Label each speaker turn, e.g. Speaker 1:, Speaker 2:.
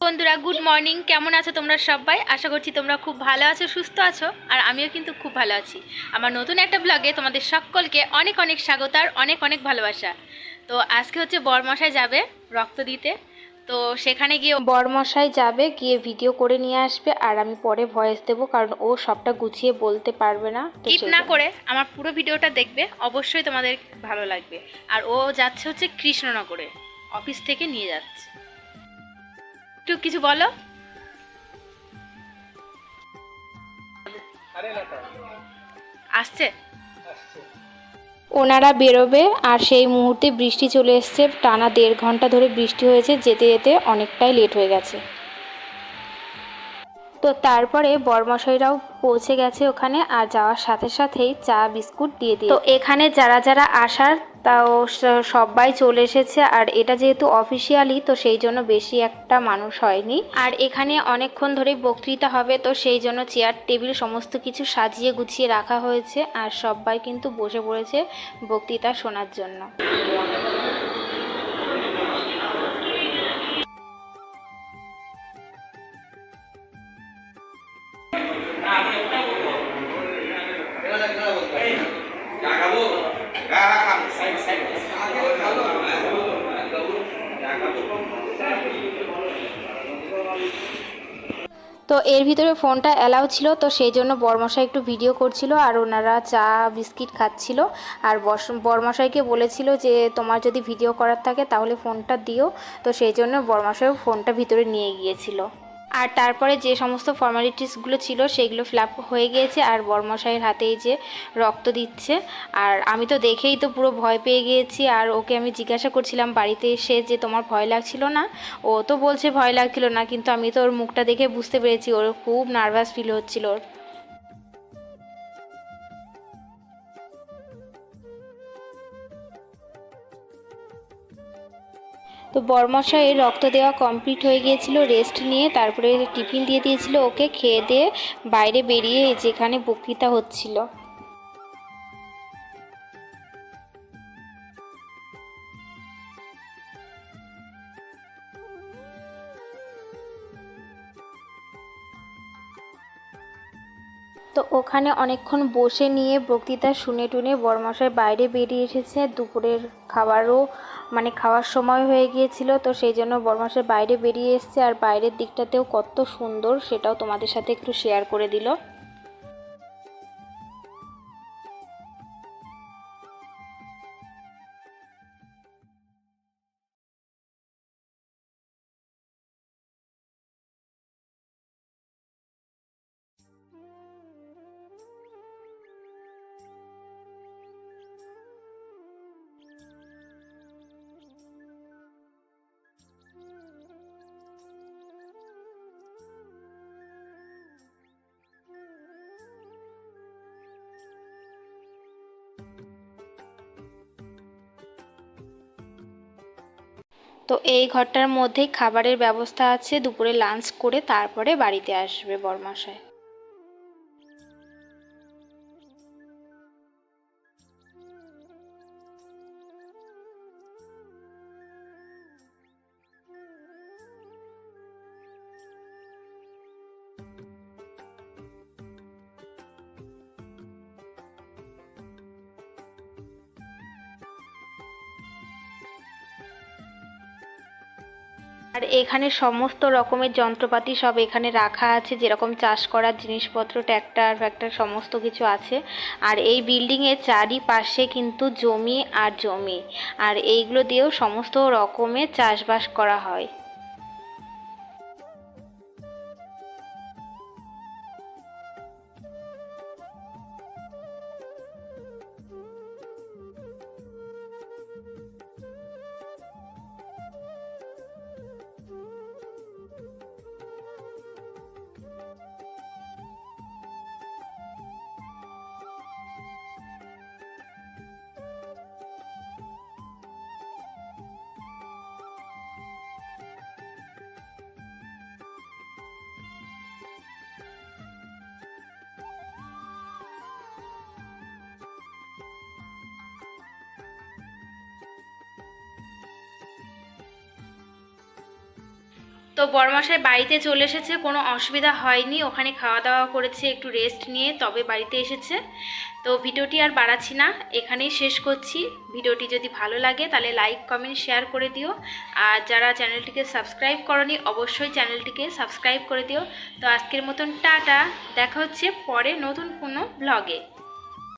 Speaker 1: বন্ধুরা good morning কেমন আছো তোমরা সবাই? আশা করছি তোমরা খুব ভালো আছো সুস্থ আছো আর আমিও কিন্তু খুব ভালো আছি। আমার নতুন একটা ব্লগে তোমাদের সকলকে অনেক অনেক স্বাগত আর অনেক অনেক ভালোবাসা। তো আজকে হচ্ছে বরমশাই যাবে রক্ত দিতে। তো সেখানে গিয়ে বরমশাই যাবে গিয়ে ভিডিও করে নিয়ে আসবে আর আমি পরে ভয়েস দেবো কারণ ও সবটা গুছিয়ে বলতে পারবে না। স্কিপ না করে আমার পুরো ভিডিওটা দেখবে অবশ্যই তোমাদের ভালো লাগবে। আর ও যাচ্ছে হচ্ছে কৃষ্ণনগরে অফিস থেকে নিয়ে যাচ্ছে। একটু কিছু বলো। আসছে। ওনারা বেরোবে আর সেই মুহূর্তে বৃষ্টি চলে এসছে। টানা দেড় ঘণ্টা ধরে বৃষ্টি হয়েছে, যেতে যেতে অনেকটাই লেট হয়ে গেছে। তো তারপরে বরমশাইরাও পৌঁছে গেছে ওখানে আর যাওয়ার সাথে সাথেই চা, বিস্কুট দিয়ে দিয়ে তো এখানে যারা যারা আসার, তাও সবাই চলে এসেছে। আর এটা যেহেতু অফিসিয়ালি তো সেই জন্য বেশি একটা মানুষ হয়নি। আর এখানে অনেকক্ষণ ধরে বক্তৃতা হবে, তো সেই জন্য চেয়ার টেবিল সমস্ত কিছু সাজিয়ে গুছিয়ে রাখা হয়েছে। আর সবাই কিন্তু বসে পড়েছে বক্তৃতা শোনার জন্য। তো এর ভিতরে ফোনটা অ্যালাউ ছিল, তো সেই জন্য বরমশাই একটু ভিডিও করছিল আর ওনারা চা, বিস্কিট খাচ্ছিল। আর বর্মশাইকে বলেছিল যে, তোমার যদি ভিডিও করার থাকে তাহলে ফোনটা দিও। তো সেই জন্য বর্মশাইও ফোনটা ভিতরে নিয়ে গিয়েছিল। আর তারপরে যে সমস্ত ফর্মালিটিসগুলো ছিল সেগুলো ফিল হয়ে গিয়েছে আর বর্মশাইয়ের হাতেই যে রক্ত দিচ্ছে। আর আমি তো দেখেই তো পুরো ভয় পেয়ে গিয়েছি আর ওকে আমি জিজ্ঞাসা করছিলাম, বাড়িতে এসে যে তোমার ভয় লাগছিল না? ও তো বলছে, ভয় লাগছিল না, কিন্তু আমি তো ওর মুখটা দেখে বুঝতে পেরেছি, ওর খুব নার্ভাস ফিল হচ্ছিল ওর। তো বর্মশাই, রক্ত দেওয়া কমপ্লিট হয়ে গিয়েছিল রেস্ট নিয়ে তারপরে টিফিন দিয়ে দিয়েছিল ওকে, খেয়ে দিয়ে বাইরে বেরিয়ে যেখানে বক্তৃতা হচ্ছিল। তো ওখানে অনেকক্ষণ বসে নিয়ে বক্তৃতা শুনে টুনে বরমশাই বাইরে বেরিয়ে এসেছে, দুপুরের খাবারও মানে খাওয়ার সময় হয়ে গিয়েছিল, তো সেই জন্য বরমাসের বাইরে বেরিয়ে এসছে। আর বাইরের দিকটাতেও কত সুন্দর, সেটাও তোমাদের সাথে একটু শেয়ার করে দিল। তো এই ঘরটার মধ্যেই খাবারের ব্যবস্থা আছে দুপুরে লাঞ্চ করে তারপরে বাড়িতে আসবে বরমশাই আর এখানে সমস্ত রকমের যন্ত্রপাতি সব এখানে রাখা আছে, যেরকম চাষ করার জিনিসপত্র, ট্র্যাক্টর, ফ্যাক্টর সমস্ত কিছু আছে। আর এই বিল্ডিংয়ের চারিপাশে কিন্তু জমি আর জমি। আর এইগুলো দিয়েও সমস্ত রকমের চাষবাস করা হয়। তো বরমশাই বাড়িতে চলে এসেছে, কোনো অসুবিধা হয়নি। ওখানে খাওয়া দাওয়া করেছে, একটু রেস্ট নিয়ে তবে বাড়িতে এসেছে। তো ভিডিওটি আর বাড়াচ্ছি না, এখানেই শেষ করছি। ভিডিওটি যদি ভালো লাগে তাহলে লাইক কমেন্ট শেয়ার করে দিও। আর যারা চ্যানেলটিকে সাবস্ক্রাইব করনি, অবশ্যই চ্যানেলটিকে সাবস্ক্রাইব করে দিও। তো আজকের মতন টাটা, দেখা হচ্ছে পরে নতুন কোনো ব্লগে